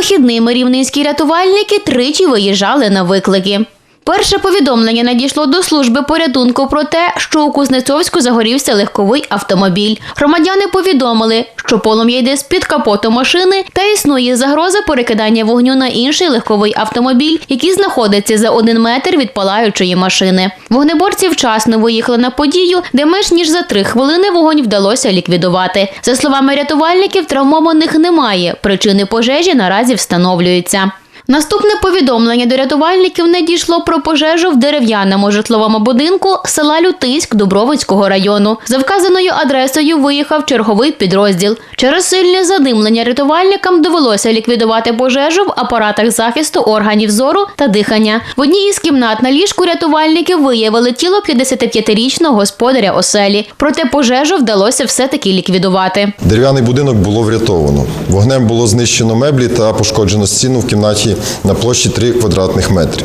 вихідними рівненські рятувальники тричі виїжджали на виклики. Перше повідомлення надійшло до служби порятунку про те, що у Кузнецовську загорівся легковий автомобіль. Громадяни повідомили, що полум'я йде з під капоту машини та існує загроза перекидання вогню на інший легковий автомобіль, який знаходиться за один метр від палаючої машини. Вогнеборці вчасно виїхали на подію, де менш ніж за три хвилини вогонь вдалося ліквідувати. За словами рятувальників, травмованих немає. Причини пожежі наразі встановлюються. Наступне повідомлення до рятувальників надійшло про пожежу в дерев'яному житловому будинку села Лютиськ Дубровицького району. За вказаною адресою виїхав черговий підрозділ. Через сильне задимлення рятувальникам довелося ліквідувати пожежу в апаратах захисту органів зору та дихання. В одній із кімнат на ліжку рятувальники виявили тіло 55-річного господаря оселі. Проте пожежу вдалося все-таки ліквідувати. Дерев'яний будинок було врятовано. Вогнем було знищено меблі та пошкоджено стіну в кімнаті на площі 3 квадратних метри.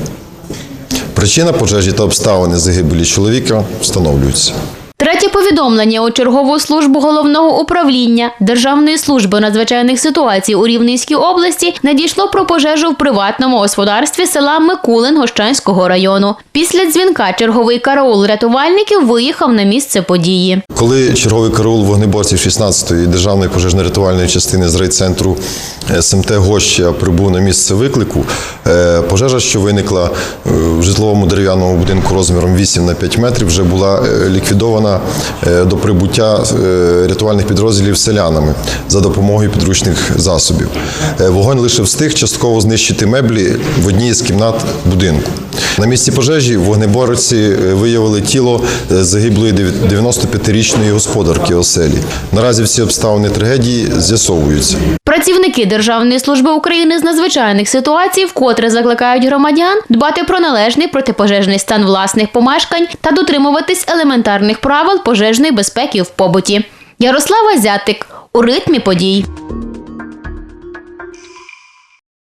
Причина пожежі та обставини загибелі чоловіка встановлюються. Третє повідомлення у чергову службу головного управління Державної служби надзвичайних ситуацій у Рівненській області надійшло про пожежу в приватному господарстві села Микулин Гощанського району. Після дзвінка черговий караул рятувальників виїхав на місце події. Коли черговий караул вогнеборців 16-ї державної пожежно-рятувальної частини з райцентру е, СМТ Гоща прибув на місце виклику, е, пожежа, що виникла е, в житловому дерев'яному будинку розміром 8 на 5 метрів, вже була ліквідована до прибуття е, рятувальних підрозділів селянами за допомогою підручних засобів. Е, Вогонь лише встиг частково знищити меблі в одній з кімнат будинку. На місці пожежі вогнеборці е, виявили тіло е, загиблої 95-річної господарки оселі. Наразі всі обставини трагедії з'ясовуються. Працівники Державної служби України з надзвичайних ситуацій вкотре закликають громадян дбати про належний протипожежний стан власних помешкань та дотримуватись елементарних правил пожежної безпеки в побуті. Ярослава Зятик у ритмі подій.